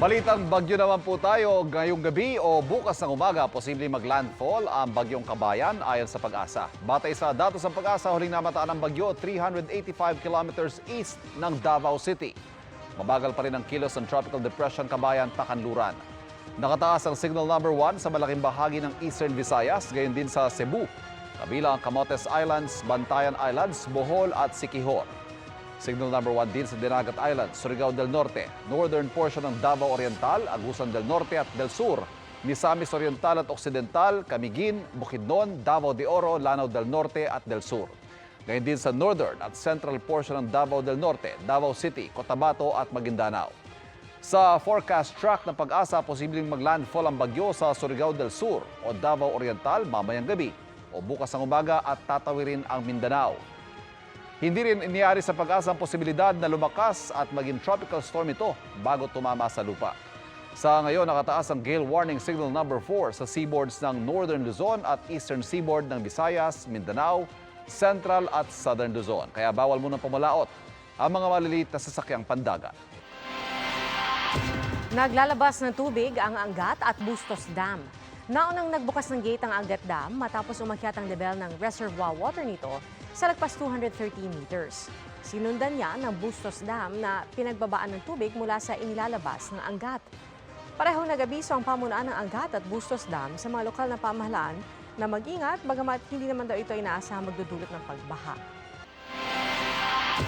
Balitang bagyo naman po tayo ngayong gabi o bukas ng umaga posibleng maglandfall ang bagyong kabayan ayon sa pag-asa. Batay sa datos ng pag-asa, huling namataan ng bagyo 385 kilometers east ng Davao City. Mabagal pa rin ang kilos ng Tropical Depression Kabayan Pakanluran. Nakataas ang signal number 1 sa malaking bahagi ng Eastern Visayas, gayon din sa Cebu. Kabilang ang Camotes Islands, Bantayan Islands, Bohol at Siquijor. Signal number 1 din sa Dinagat Island, Surigao del Norte, northern portion ng Davao Oriental, Agusan del Norte at del Sur, Misamis Oriental at Occidental, Camiguin, Bukidnon, Davao de Oro, Lanao del Norte at del Sur. Ngayon din sa northern at central portion ng Davao del Norte, Davao City, Cotabato at Maguindanao. Sa forecast track ng pag-asa, posibleng maglandfall ang bagyo sa Surigao del Sur o Davao Oriental mamayang gabi o bukas ng umaga at tatawirin ang Mindanao. Hindi rin iniyari sa pag-asa ang posibilidad na lumakas at maging tropical storm ito bago tumama sa lupa. Sa ngayon, nakataas ang gale warning signal number 4 sa seaboards ng Northern Luzon at Eastern Seaboard ng Visayas, Mindanao, Central at Southern Luzon. Kaya bawal munang pumalaot ang mga maliliit na sasakyang pandagat. Naglalabas ng tubig ang Angat at Bustos Dam. Naunang nagbukas ng gate ang Angat Dam matapos umakyat ang level ng reservoir water nito sa lagpas 213 meters. Sinundan niya ng Bustos Dam na pinagbabaan ng tubig mula sa inilalabas ng Angat. Parehong nagabiso ang pamunaan ng Angat at Bustos Dam sa mga lokal na pamahalaan na mag-ingat bagamat hindi naman daw ito inaasahang magdudulot ng pagbaha.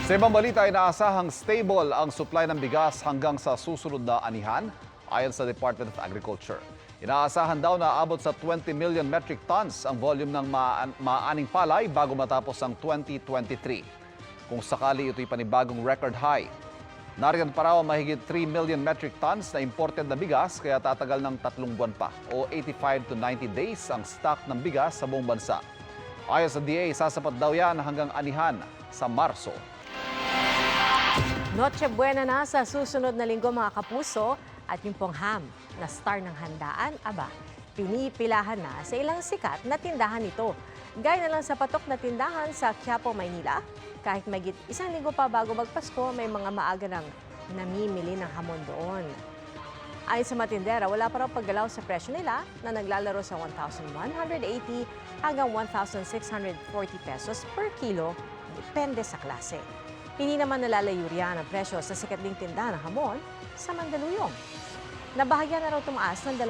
Sa ibang balita, inaasahang stable ang supply ng bigas hanggang sa susunod na anihan ayon sa Department of Agriculture. Inaasahan daw na abot sa 20 million metric tons ang volume ng maan- maaning palay bago matapos ang 2023. Kung sakali ito'y panibagong record high. Nariyan pa raw mahigit 3 million metric tons na imported na bigas kaya tatagal ng tatlong buwan pa o 85 to 90 days ang stock ng bigas sa buong bansa. Ayon sa DA, sasapat daw yan hanggang anihan sa Marso. Noche Buena na sa susunod na linggo mga kapuso at yung pong ham na star ng handaan, aba, pinipilahan na sa ilang sikat na tindahan ito. Gaya na lang sa patok na tindahan sa Quiapo, Maynila. Kahit magit isang linggo pa bago magpasko, may mga maaga ng namimili ng hamon doon. Ayon sa matindera, wala pa raw paggalaw sa presyo nila na naglalaro sa 1,180 hanggang 1,640 pesos per kilo, depende sa klase. Hindi naman nalalayo riyan ang presyo sa sikat ding tindahan ng hamon sa Mandaluyong. Nabahagya na raw tumaas ng 2%.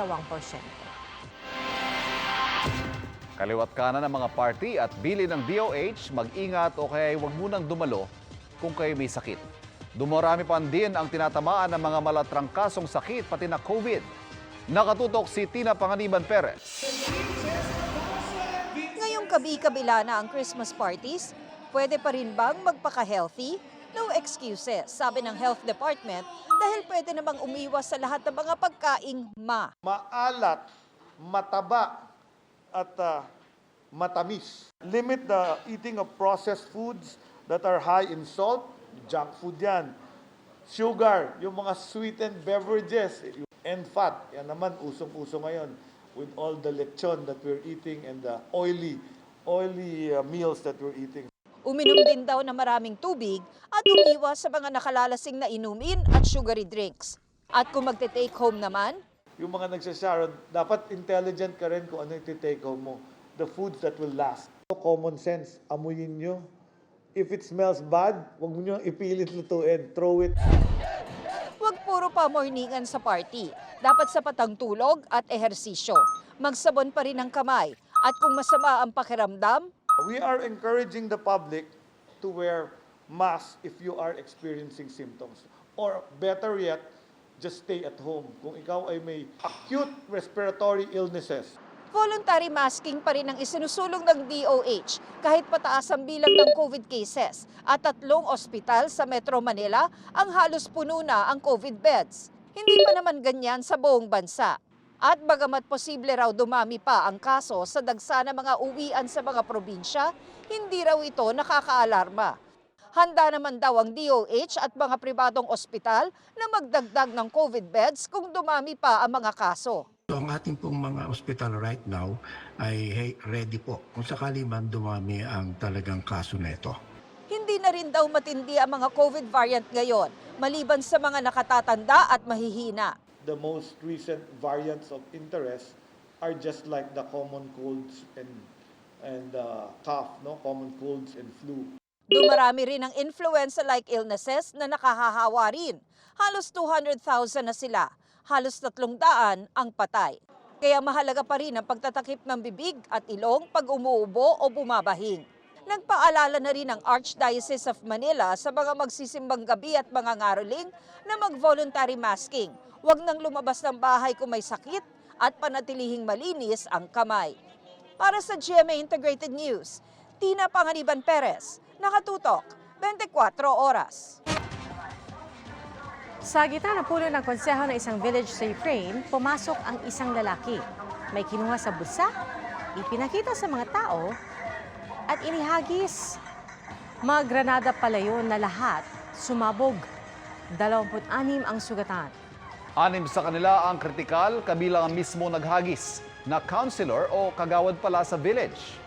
Kaliwat kanan ng mga party at bili ng DOH, mag-ingat o kaya huwag munang dumalo kung kayo may sakit. Dumarami pa din ang tinatamaan ng mga malatrangkasong sakit pati na COVID. Nakatutok si Tina Panganiban Perez. Ngayong kabi-kabila na ang Christmas parties, pwede pa rin bang magpaka-healthy? No excuses, sabi ng Health Department, dahil pwede namang umiwas sa lahat ng mga pagkaing ma. maalat, mataba, at ah, matamis. Limit the eating of processed foods that are high in salt, junk food yan. Sugar, yung mga sweetened beverages, and fat. Yan naman, usong-uso ngayon with all the lechon that we're eating and the oily, oily ah, meals that we're eating. Uminom din daw ng maraming tubig at umiwas sa mga nakalalasing na inumin at sugary drinks. At kung magte-take home naman, Yung mga nagsasharon, dapat intelligent ka rin kung ano yung take home mo. The foods that will last. Common sense, amuyin nyo. If it smells bad, huwag mo nyo ipilit lutuin. Throw it. Huwag puro pa morningan sa party. Dapat sapat ang tulog at ehersisyo. Magsabon pa rin ang kamay. At kung masama ang pakiramdam, We are encouraging the public to wear masks if you are experiencing symptoms. Or better yet, just stay at home. Kung ikaw ay may acute respiratory illnesses, voluntary masking pa rin ang isinusulong ng DOH kahit pataas ang bilang ng COVID cases at tatlong ospital sa Metro Manila ang halos puno na ang COVID beds. Hindi pa naman ganyan sa buong bansa. At bagamat posible raw dumami pa ang kaso sa dagsa ng mga uwian sa mga probinsya, hindi raw ito nakakaalarma. Handa naman daw ang DOH at mga pribadong ospital na magdagdag ng COVID beds kung dumami pa ang mga kaso. So ang ating pong mga hospital right now ay ready po kung sakali man dumami ang talagang kaso nito. Hindi na rin daw matindi ang mga COVID variant ngayon, maliban sa mga nakatatanda at mahihina. The most recent variants of interest are just like the common colds and and uh, cough, no, common colds and flu. Dumarami rin ang influenza-like illnesses na nakahahawa rin. Halos 200,000 na sila. Halos 300 ang patay. Kaya mahalaga pa rin ang pagtatakip ng bibig at ilong pag umuubo o bumabahing. Nagpaalala na rin ang Archdiocese of Manila sa mga magsisimbang gabi at mga ngaroling na mag-voluntary masking. Huwag nang lumabas ng bahay kung may sakit at panatilihing malinis ang kamay. Para sa GMA Integrated News, Tina Panganiban Perez, nakatutok, 24 oras. Sa gitna ng puno ng konseho ng isang village sa Ukraine, pumasok ang isang lalaki. May kinuha sa bulsa, ipinakita sa mga tao, at inihagis. Mga granada pala yun na lahat sumabog. 26 ang sugatan. Anim sa kanila ang kritikal, kabilang ang mismo naghagis na counselor o kagawad pala sa village.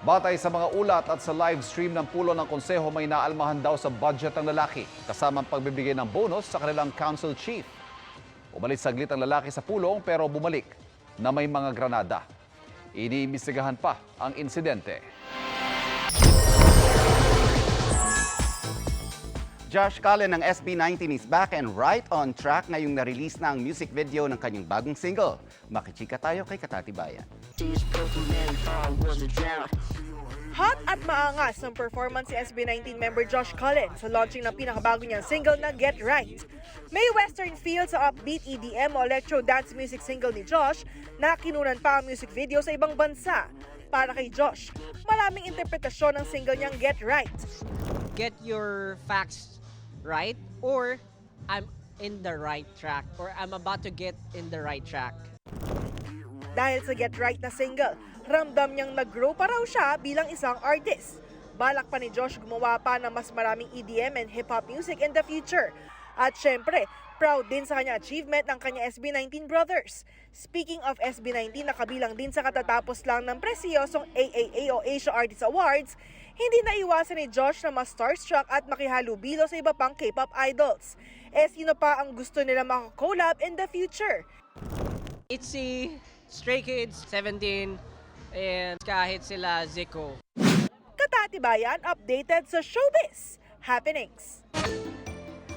Batay sa mga ulat at sa live stream ng pulo ng konseho, may naalmahan daw sa budget ng lalaki, kasamang pagbibigay ng bonus sa kanilang council chief. Umalis saglit ang lalaki sa pulong pero bumalik na may mga granada. Iniimbestigahan pa ang insidente. Josh Cullen ng SB19 is back and right on track ngayong na-release na ang music video ng kanyang bagong single. Makichika tayo kay Katatibayan. Hot at maangas ang performance si SB19 member Josh Cullen sa launching ng pinakabago niyang single na Get Right. May western feel sa upbeat EDM o electro dance music single ni Josh na kinunan pa ang music video sa ibang bansa. Para kay Josh, maraming interpretasyon ng single niyang Get Right. get your facts right or I'm in the right track or I'm about to get in the right track. Dahil sa Get Right na single, ramdam niyang nag-grow pa raw siya bilang isang artist. Balak pa ni Josh gumawa pa ng mas maraming EDM and hip-hop music in the future. At syempre, proud din sa kanya achievement ng kanya SB19 brothers. Speaking of SB19 na kabilang din sa katatapos lang ng presiyosong AAA o Asia Artist Awards, hindi naiwasan ni Josh na mas starstruck at makihalubilo sa iba pang K-pop idols. Eh sino pa ang gusto nila makakollab in the future? Itzy, Stray Kids, 17, and kahit sila Zico. Katatibayan updated sa showbiz happenings.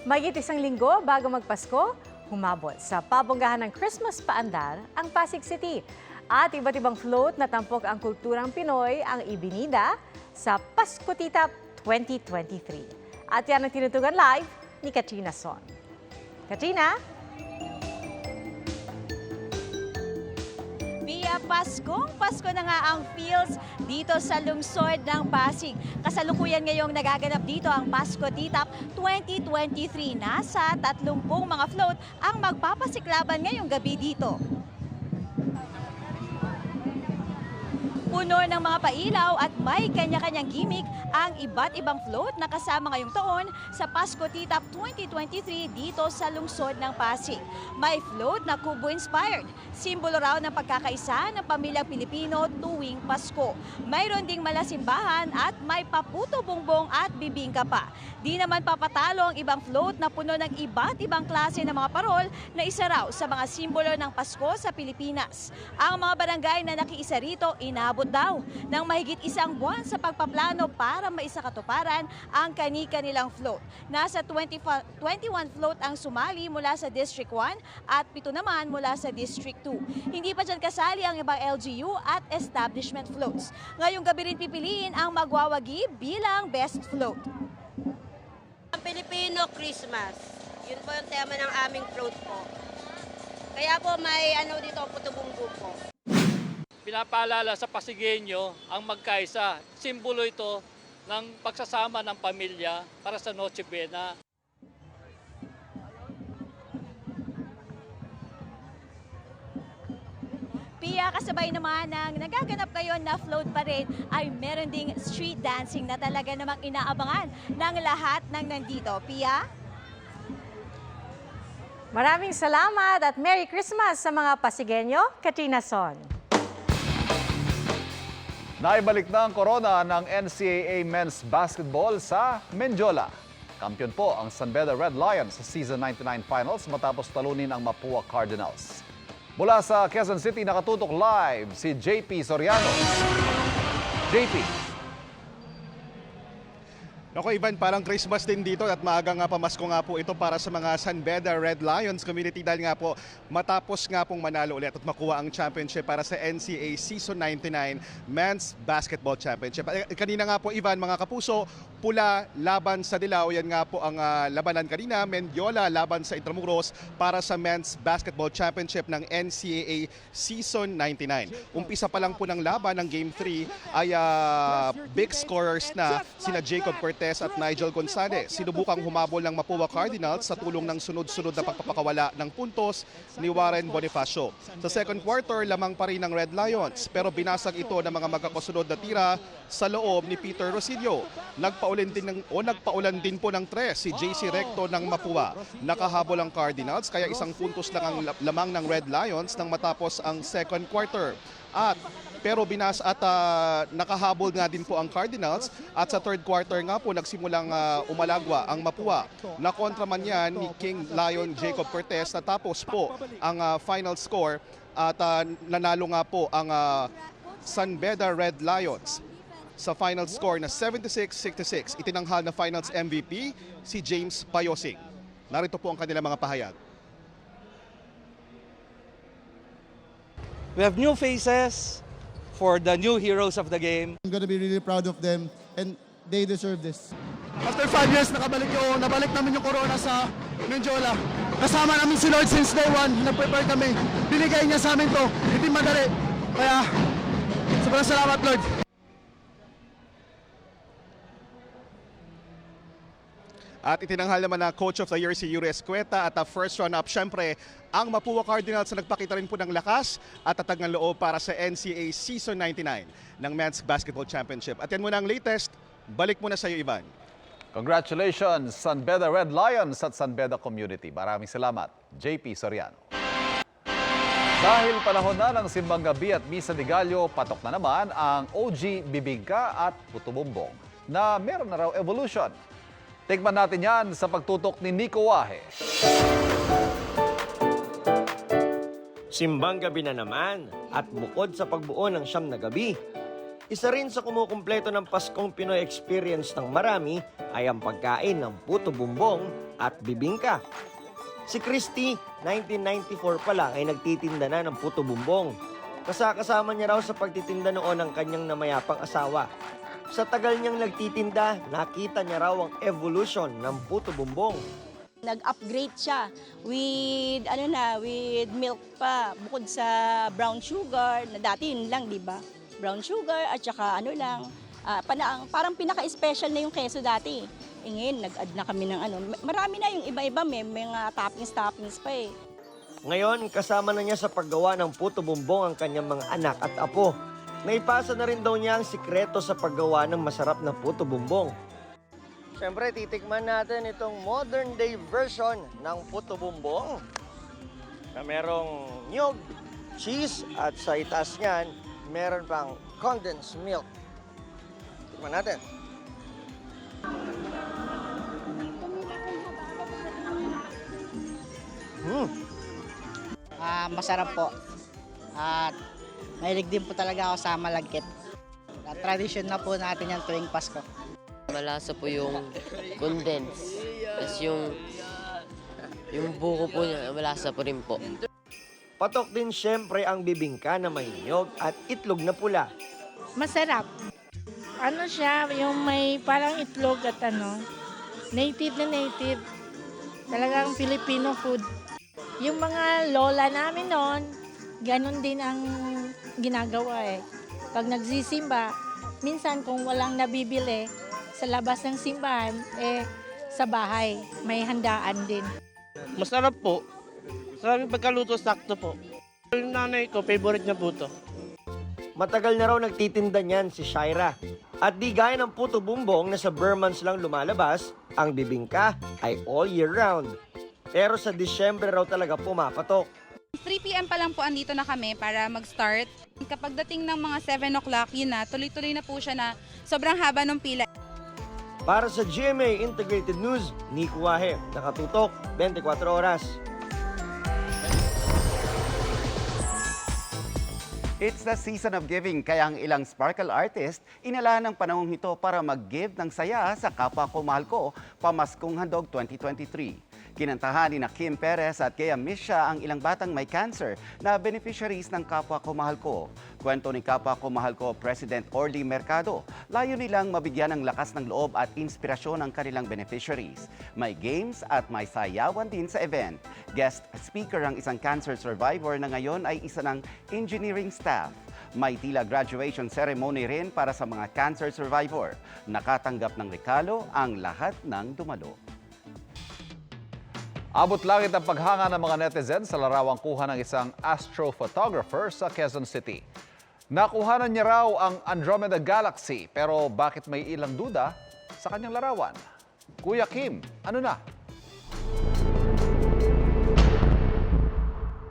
Magit isang linggo bago magpasko, humabol sa pabonggahan ng Christmas paandar ang Pasig City. At iba't ibang float na tampok ang kulturang Pinoy ang ibinida sa Pasko Titap 2023. At yan ang tinutugan live ni Katrina Son. Katrina? Via Paskong Pasko na nga ang feels dito sa lungsod ng Pasig. Kasalukuyan ngayong nagaganap dito ang Pasko Titap 2023. Nasa 30 mga float ang magpapasiklaban ngayong gabi dito. Puno ng mga pailaw at may kanya-kanyang gimmick ang iba't ibang float na kasama ngayong taon sa Pasko Titap 2023 dito sa lungsod ng Pasig. May float na Kubo-inspired, simbolo raw ng pagkakaisa ng pamilyang Pilipino tuwing Pasko. Mayroon ding malasimbahan at may paputo bongbong at bibingka pa. Di naman papatalo ang ibang float na puno ng iba't ibang klase ng mga parol na isa raw sa mga simbolo ng Pasko sa Pilipinas. Ang mga barangay na nakiisa rito inabot daw ng mahigit isang buwan sa pagpaplano para maisakatuparan ang kani-kanilang float. Nasa 20, 21 float ang sumali mula sa District 1 at 7 naman mula sa District 2. Hindi pa dyan kasali ang ibang LGU at establishment floats. Ngayong gabi rin pipiliin ang magwawagi bilang best float. Ang Filipino Christmas. Yun po yung tema ng aming float po. Kaya po may ano dito, putubunggo po. Pinapaalala sa Pasigueño ang magkaisa. Simbolo ito ng pagsasama ng pamilya para sa Noche Buena. Pia, kasabay naman ng nagaganap ngayon na float pa rin ay meron ding street dancing na talaga namang inaabangan ng lahat ng nandito. Pia? Maraming salamat at Merry Christmas sa mga Pasigenyo. Katrina Son. Naibalik na ang corona ng NCAA Men's Basketball sa Menjola. Kampiyon po ang San Beda Red Lions sa Season 99 Finals matapos talunin ang Mapua Cardinals. Mula sa Quezon City, nakatutok live si JP Soriano. JP, Ako Ivan, parang Christmas din dito at maaga nga pamasko nga po ito para sa mga San Beda Red Lions community dahil nga po matapos nga pong manalo ulit at makuha ang championship para sa NCAA Season 99 Men's Basketball Championship. Eh, Kanina nga po Ivan, mga kapuso, pula laban sa Dilaw, yan nga po ang ah, labanan kanina, Mendiola laban sa Intramuros para sa Men's Basketball Championship ng NCAA Season 99. Umpisa pa lang po ng laban ng Game 3 ay ah, big scorers na sina Jacob Cortez at Nigel Gonzalez. Sinubukang humabol ng Mapua Cardinals sa tulong ng sunod-sunod na pagpapakawala ng puntos ni Warren Bonifacio. Sa second quarter, lamang pa rin ng Red Lions pero binasag ito ng mga magkakasunod na tira sa loob ni Peter Rosillo. Nagpaulan din ng, o nagpaulan din po ng tres si JC Recto ng Mapua. Nakahabol ang Cardinals kaya isang puntos lang ang la- lamang ng Red Lions nang matapos ang second quarter. At pero binas at ah, nakahabol nga din po ang Cardinals at sa third quarter nga po nagsimulang ah, umalagwa ang Mapua. Nakontra man yan ni King Lion Jacob Cortez natapos po ang ah, final score at ah, nanalo nga po ang ah, San Beda Red Lions sa final score na 76-66. Itinanghal na finals MVP si James Payosing. Narito po ang kanilang mga pahayag. We have new faces for the new heroes of the game. I'm gonna be really proud of them and they deserve this. After 5 years, nakabalik yung, nabalik namin yung corona sa Mendiola. Kasama namin si Lord since day one, nag-prepare kami. Binigay niya sa amin to, hindi madali. Kaya, sobrang salamat Lord. At itinanghal naman na Coach of the Year si Yuri Escueta at a first run-up, syempre, ang Mapua Cardinals na nagpakita rin po ng lakas at tatag ng loob para sa NCAA Season 99 ng Men's Basketball Championship. At yan muna ang latest. Balik muna sa iyo, Ivan. congratulations San Beda Red Lions at San Beda Community. Maraming salamat, JP Soriano. Dahil panahon na ng Simbang Gabi at Misa de Gallo, patok na naman ang OG Bibingka at Puto Bumbong na meron na raw evolution. Tikman natin yan sa pagtutok ni Nico Wahe. Simbang gabi na naman at bukod sa pagbuo ng siyam na gabi, isa rin sa kumukumpleto ng Paskong Pinoy experience ng marami ay ang pagkain ng puto bumbong at bibingka. Si Christy, 1994 pa lang ay nagtitinda na ng puto bumbong. Kasakasama niya raw sa pagtitinda noon ng kanyang namayapang asawa. Sa tagal niyang nagtitinda, nakita niya raw ang evolution ng puto bumbong. Nag-upgrade siya with ano na, with milk pa bukod sa brown sugar na dati yun lang, 'di ba? Brown sugar at saka ano lang, ah, panaang, parang pinaka-special na yung keso dati. Eh, ngayon, nag-add na kami ng ano. Marami na yung iba-iba, may mga toppings-toppings pa eh. Ngayon, kasama na niya sa paggawa ng puto bumbong ang kanyang mga anak at apo. Naipasa na rin daw niya ang sikreto sa paggawa ng masarap na puto bumbong. Siyempre, titikman natin itong modern day version ng puto bumbong na merong nyog, cheese, at sa itaas niyan, meron pang condensed milk. Tikman natin. Hmm. Ah, masarap po. At mahilig din po talaga ako sa malagkit. Ah, Tradition na po natin yan tuwing Pasko. Malasa po yung condense. Tapos yung yung buko po niya, malasa po rin po. Patok din siyempre ang bibingka na may nyog at itlog na pula. Masarap. Ano siya, yung may parang itlog at ano, native na native. Talagang Filipino food. Yung mga lola namin noon, ganun din ang ginagawa eh. Pag nagsisimba, minsan kung walang nabibili sa labas ng simbahan, eh sa bahay, may handaan din. Masarap po. Sarap yung pagkaluto, sakto po. Yung nanay ko, favorite niya po to. Matagal na raw nagtitinda niyan si Shaira. At di gaya ng puto bumbong na sa Burmans lang lumalabas, ang bibingka ay all year round. Pero sa Disyembre raw talaga pumapatok. 3 p.m. pa lang po andito na kami para mag-start. Kapag dating ng mga 7 o'clock, yun na, tuloy-tuloy na po siya na sobrang haba ng pila. Para sa GMA Integrated News, Nico Wahe, nakatutok 24 oras. It's the season of giving kaya ang ilang sparkle artist inala ng panahong ito para mag-give ng saya sa kapwa ko mahal ko Pamaskong Handog 2023. Kinantahan ni na Kim Perez at Kaya Misha ang ilang batang may cancer na beneficiaries ng Kapwa Ko Mahal Ko. Kwento ni Kapwa Ko Mahal Ko President Orly Mercado, layo nilang mabigyan ng lakas ng loob at inspirasyon ang kanilang beneficiaries. May games at may sayawan din sa event. Guest speaker ang isang cancer survivor na ngayon ay isa ng engineering staff. May tila graduation ceremony rin para sa mga cancer survivor. Nakatanggap ng rekalo ang lahat ng dumalo. Abot langit ang paghanga ng mga netizens sa larawang kuha ng isang astrophotographer sa Quezon City. Nakuhanan niya raw ang Andromeda Galaxy pero bakit may ilang duda sa kanyang larawan? Kuya Kim, ano na?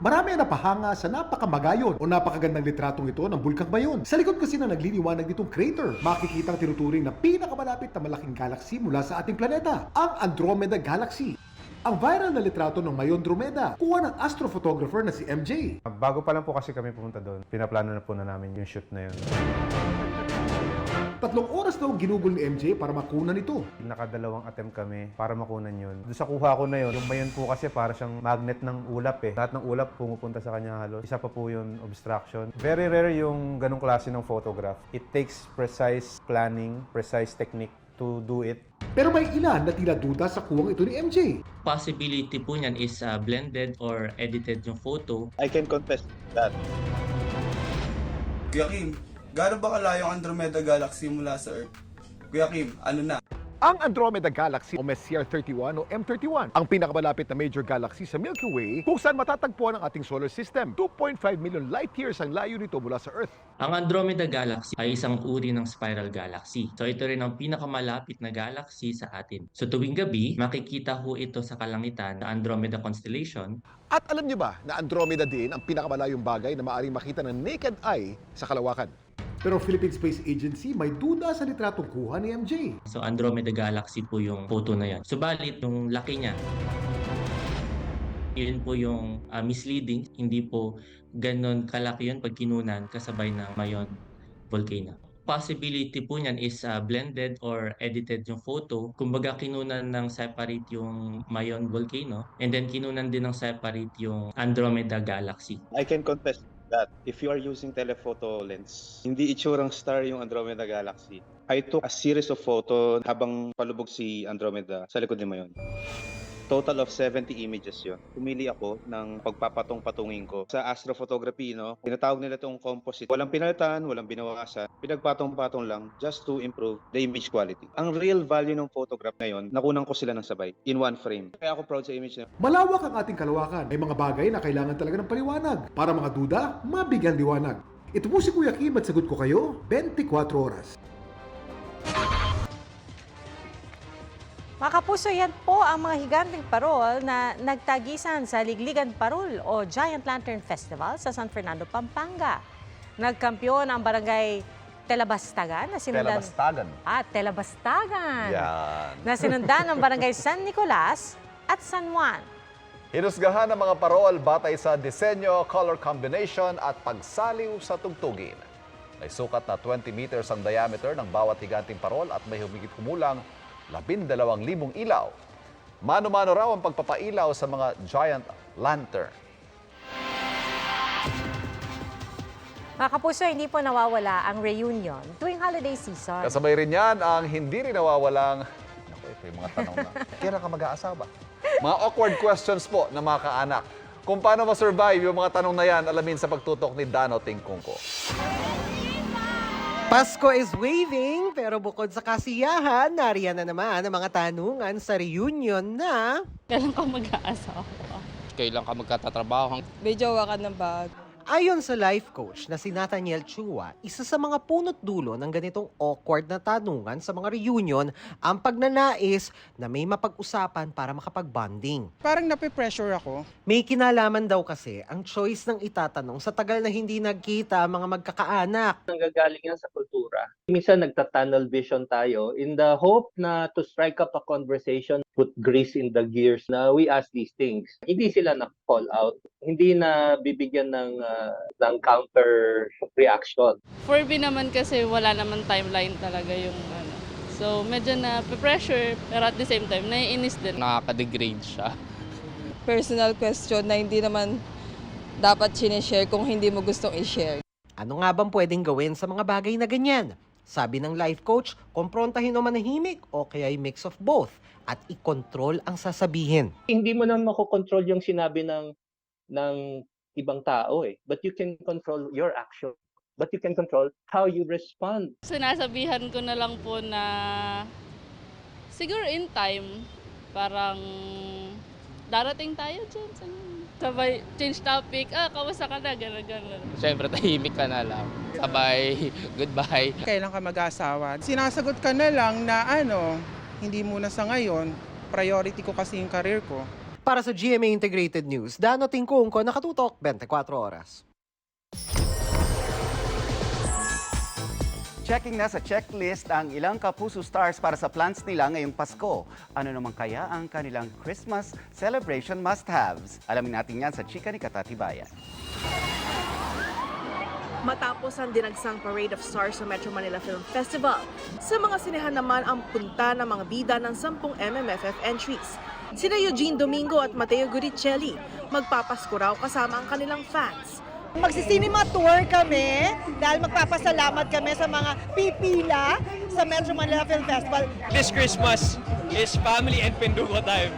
Marami ang napahanga sa napakamagayon o napakagandang litratong ito ng Bulkang Bayon. Sa likod kasi na nagliliwanag nitong crater, makikita ang tinuturing na pinakamalapit na malaking galaxy mula sa ating planeta, ang Andromeda Galaxy. Ang viral na litrato ng Mayon Dromeda, kuha ng astrophotographer na si MJ. Bago pa lang po kasi kami pumunta doon, pinaplano na po na namin yung shoot na yun. Tatlong oras daw ginugol ni MJ para makunan ito. Nakadalawang attempt kami para makunan yun. Doon sa kuha ko na yun, yung mayon po kasi para siyang magnet ng ulap eh. Lahat ng ulap pumupunta sa kanya halos. Isa pa po yun, obstruction. Very rare yung ganong klase ng photograph. It takes precise planning, precise technique to do it. Pero may ilan na tila duda sa kuwang ito ni MJ. Possibility po niyan is uh, blended or edited yung photo. I can confess that. Kuya Kim, gaano ba kalayo ang Andromeda Galaxy mula sa Earth? Kuya Kim, ano na? Ang Andromeda Galaxy o Messier 31 o M31, ang pinakamalapit na major galaxy sa Milky Way kung saan matatagpuan ang ating solar system. 2.5 million light years ang layo nito mula sa Earth. Ang Andromeda Galaxy ay isang uri ng spiral galaxy. So ito rin ang pinakamalapit na galaxy sa atin. So tuwing gabi, makikita ho ito sa kalangitan na Andromeda Constellation. At alam niyo ba na Andromeda din ang pinakamalayong bagay na maaaring makita ng naked eye sa kalawakan? Pero Philippine Space Agency may duda sa litratong kuha ni MJ. So Andromeda Galaxy po yung photo na yan. Subalit, yung laki niya, yun po yung uh, misleading. Hindi po ganon kalaki yun pag kinunan kasabay ng Mayon volcano. Possibility po niyan is uh, blended or edited yung photo. Kumbaga kinunan ng separate yung Mayon volcano and then kinunan din ng separate yung Andromeda Galaxy. I can confess that if you are using telephoto lens, hindi itsurang star yung Andromeda Galaxy. I took a series of photo habang palubog si Andromeda sa likod ni Mayon. Total of 70 images yon. Pumili ako ng pagpapatong-patungin ko. Sa astrophotography, no, tinatawag nila itong composite. Walang pinalitan, walang binawasan. Pinagpatong-patong lang just to improve the image quality. Ang real value ng photograph ngayon, nakunan ko sila ng sabay in one frame. Kaya ako proud sa image na Malawak ang ating kalawakan. May mga bagay na kailangan talaga ng paliwanag. Para mga duda, mabigyan liwanag. Ito po si Kuya Kim at sagot ko kayo, 24 oras. Mga kapuso, yan po ang mga higanting parol na nagtagisan sa Ligligan Parol o Giant Lantern Festival sa San Fernando, Pampanga. Nagkampiyon ang barangay Telabastagan na sinundan... Telabastagan. Ah, Telabastagan. Yan. Na sinundan ng barangay San Nicolas at San Juan. Hinusgahan ng mga parol batay sa disenyo, color combination at pagsaliw sa tugtugin. May sukat na 20 meters ang diameter ng bawat higanting parol at may humigit kumulang 12,000 ilaw. Mano-mano raw ang pagpapailaw sa mga giant lantern. Mga kapuso, hindi po nawawala ang reunion tuwing holiday season. Kasabay rin yan ang hindi rin nawawalang... Naku, ito yung mga tanong na. Kailan ka mag-aasawa? Mga awkward questions po ng mga kaanak. Kung paano ma-survive yung mga tanong na yan, alamin sa pagtutok ni Dano Tingkungko. Pasko is waving, pero bukod sa kasiyahan, nariyan na naman ang mga tanungan sa reunion na... Kailan ka mag-aasawa? Kailan ka magkatatrabaho? May jowa ka na ba? Ayon sa life coach na si Nathaniel Chua, isa sa mga punot dulo ng ganitong awkward na tanungan sa mga reunion ang pagnanais na may mapag-usapan para makapag-bonding. Parang nape-pressure ako. May kinalaman daw kasi ang choice ng itatanong sa tagal na hindi nagkita ang mga magkakaanak. nanggagaling yan sa kultura. Minsan nagta-tunnel vision tayo in the hope na to strike up a conversation, put grease in the gears na we ask these things. Hindi sila na-call out, hindi na bibigyan ng, ah, ng counter reaction. For me naman kasi wala naman timeline talaga yung ano. So medyo na pressure pero at the same time naiinis din. Nakaka-degrade siya. personal question na hindi naman dapat sinishare kung hindi mo gustong i-share. Ano nga bang pwedeng gawin sa mga bagay na ganyan? Sabi ng life coach, komprontahin o manahimik o kaya mix of both at i-control ang sasabihin. Hindi mo na makokontrol yung sinabi ng, ng ibang tao eh. But you can control your action. But you can control how you respond. Sinasabihan ko na lang po na siguro in time parang darating tayo dyan. sa- Sabay, change topic, ah, kamusta ka na, gano'n, gano'n. Siyempre, tahimik ka na lang. Sabay, goodbye. Kailan ka mag-asawa? Sinasagot ka na lang na ano, hindi muna sa ngayon. Priority ko kasi yung career ko. Para sa GMA Integrated News, Dano Tingkungko, nakatutok 24 oras. Checking na sa checklist ang ilang Kapuso stars para sa plans nila ngayong Pasko. Ano naman kaya ang kanilang Christmas celebration must-haves? Alamin natin yan sa chika ni Katatibayan. Matapos ang dinagsang Parade of Stars sa Metro Manila Film Festival, sa mga sinehan naman ang punta ng mga bida ng 10 MMFF entries. Sina Eugene Domingo at Mateo Guricelli magpapasko raw kasama ang kanilang fans. Magsisinima tour kami dahil magpapasalamat kami sa mga pipila sa Metro Manila Film Festival. This Christmas is family and Pendugo time.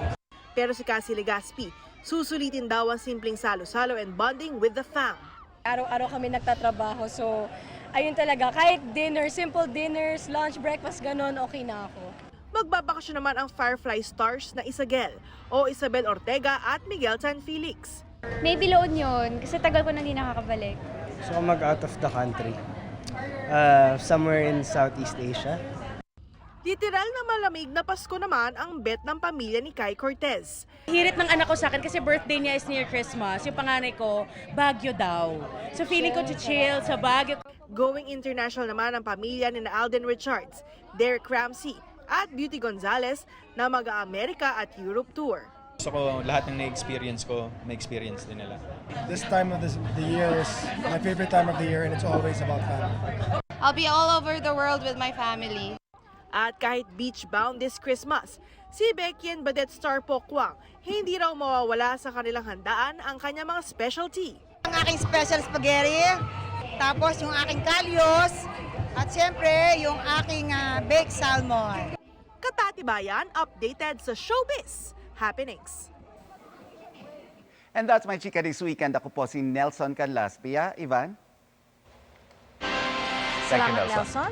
Pero si Cassie Legaspi, susulitin daw ang simpleng salo-salo and bonding with the fam. Araw-araw kami nagtatrabaho, so ayun talaga, kahit dinner, simple dinners, lunch, breakfast, ganon, okay na ako. Magbabakasyon naman ang Firefly Stars na Isabel o Isabel Ortega at Miguel San Felix. Maybe loon yun, kasi tagal ko na hindi nakakabalik. So mag out of the country. Uh, somewhere in Southeast Asia. Literal na malamig na Pasko naman ang bet ng pamilya ni Kai Cortez. Hirit ng anak ko sa akin kasi birthday niya is near Christmas. Yung panganay ko, Baguio daw. So feeling ko to chill sa Baguio. Going international naman ang pamilya ni Alden Richards, Derek Ramsey at Beauty Gonzalez na mag-Amerika at Europe tour. Gusto ko lahat ng na-experience ko, ma-experience din nila. This time of this, the year is my favorite time of the year and it's always about family. I'll be all over the world with my family. At kahit beach-bound this Christmas, si Becky and Badet star Pokwang hindi raw mawawala sa kanilang handaan ang kanyang mga specialty. Ang aking special spaghetti, tapos yung aking kalyos, at siyempre yung aking ah, baked salmon. Katatibayan, updated sa showbiz happenings. And that's my chika this weekend. Ako po si Nelson Canlaspia. Ivan? Thank you, Salamat, Nelson. Nelson.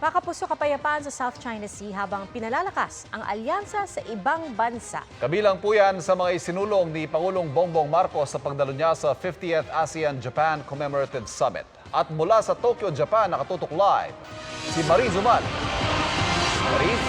Mga kapuso kapayapaan sa South China Sea habang pinalalakas ang alyansa sa ibang bansa. Kabilang po yan sa mga isinulong ni Pangulong Bongbong Marcos sa pagdalo niya sa 50th ASEAN-Japan Commemorative Summit. At mula sa Tokyo, Japan, nakatutok live si Mariz Uman. Mariz?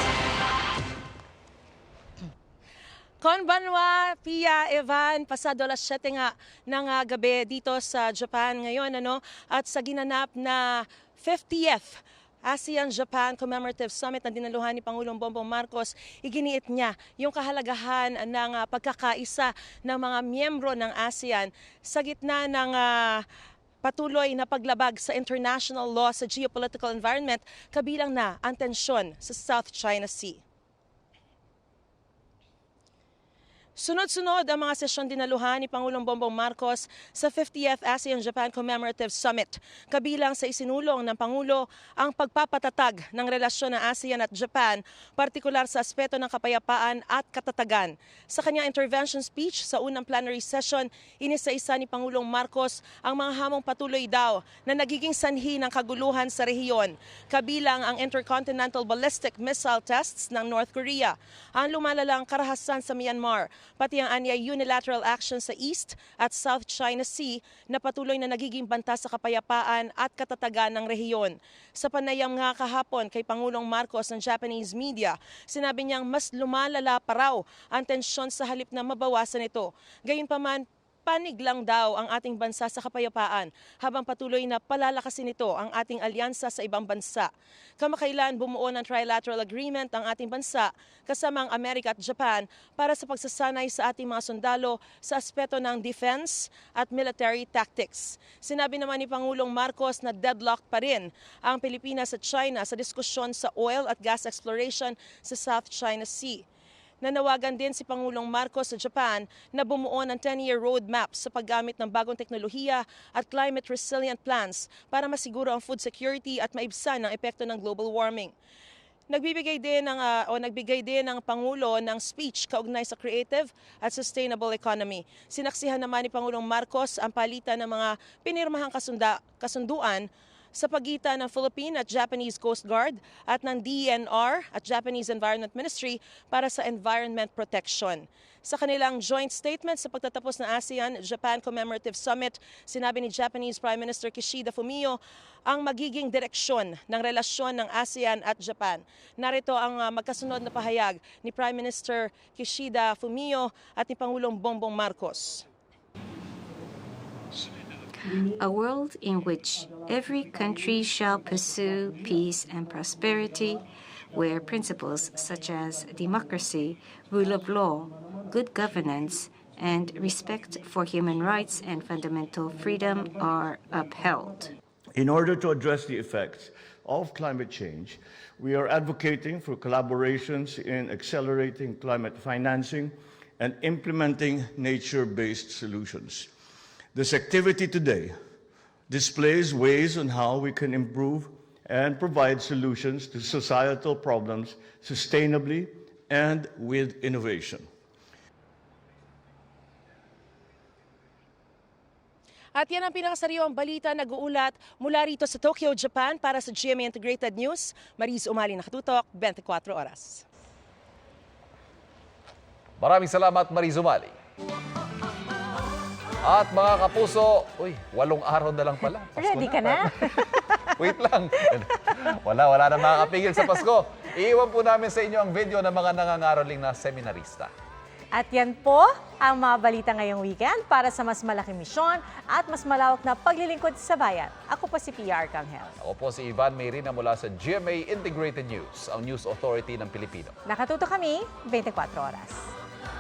Konbanwa, Pia, Evan, pasado alas 7 nga ng ah, gabi dito sa Japan ngayon ano at sa ginanap na 50th ASEAN-Japan Commemorative Summit na dinaluhan ni Pangulong Bongbong Marcos, iginiit niya yung kahalagahan ng ah, pagkakaisa ng mga miyembro ng ASEAN sa gitna ng ah, patuloy na paglabag sa international law sa geopolitical environment kabilang na ang tensyon sa South China Sea. Sunod-sunod ang mga sesyon dinaluhan ni Pangulong Bongbong Marcos sa 50th ASEAN-Japan Commemorative Summit. Kabilang sa isinulong ng Pangulo ang pagpapatatag ng relasyon ng ASEAN at Japan, partikular sa aspeto ng kapayapaan at katatagan. Sa kanyang intervention speech sa unang plenary session, inisa-isa ni Pangulong Marcos ang mga hamong patuloy daw na nagiging sanhi ng kaguluhan sa rehiyon. Kabilang ang intercontinental ballistic missile tests ng North Korea, ang lumalalang karahasan sa Myanmar, pati ang anya unilateral action sa East at South China Sea na patuloy na nagiging banta sa kapayapaan at katatagan ng rehiyon. Sa panayam nga kahapon kay Pangulong Marcos ng Japanese media, sinabi niyang mas lumalala pa raw ang tensyon sa halip na mabawasan ito. Gayunpaman, panig lang daw ang ating bansa sa kapayapaan habang patuloy na palalakasin ito ang ating alyansa sa ibang bansa. Kamakailan bumuo ng trilateral agreement ang ating bansa kasama ang Amerika at Japan para sa pagsasanay sa ating mga sundalo sa aspeto ng defense at military tactics. Sinabi naman ni Pangulong Marcos na deadlock pa rin ang Pilipinas at China sa diskusyon sa oil at gas exploration sa South China Sea. Nanawagan din si Pangulong Marcos sa Japan na bumuo ng 10-year roadmap sa paggamit ng bagong teknolohiya at climate resilient plans para masiguro ang food security at maibsan ang epekto ng global warming. Nagbibigay din ng ah, o nagbigay din ng pangulo ng speech kaugnay sa creative at sustainable economy. Sinaksihan naman ni Pangulong Marcos ang palitan ng mga pinirmahang kasunda, kasunduan sa pagitan ng Philippine at Japanese Coast Guard at ng DENR at Japanese Environment Ministry para sa environment protection. Sa kanilang joint statement sa pagtatapos ng ASEAN-Japan Commemorative Summit, sinabi ni Japanese Prime Minister Kishida Fumio ang magiging direksyon ng relasyon ng ASEAN at Japan. Narito ang ah, magkasunod na pahayag ni Prime Minister Kishida Fumio at ni Pangulong Bongbong Marcos. A world in which every country shall pursue peace and prosperity, where principles such as democracy, rule of law, good governance, and respect for human rights and fundamental freedom are upheld. In order to address the effects of climate change, we are advocating for collaborations in accelerating climate financing and implementing nature based solutions. This activity today displays ways on how we can improve and provide solutions to societal problems sustainably and with innovation. At yan ang pinakasariwang balita nag-uulat mula rito sa Tokyo, Japan para sa GMA Integrated News. Mariz Umali nakatutok, 24 oras. Maraming salamat, Marizumali. At mga kapuso, uy, walong araw na lang pala. Pasko Ready ka na? Wait lang. Wala, wala na makakapigil sa Pasko. Iiwan po namin sa inyo ang video ng mga nangangaroling na seminarista. At yan po ang mga balita ngayong weekend para sa mas malaking misyon at mas malawak na paglilingkod sa bayan. Ako po si PR Kanghel. Ako po si Ivan Mayrina mula sa GMA Integrated News, ang News Authority ng Pilipino. Nakatuto kami 24 oras.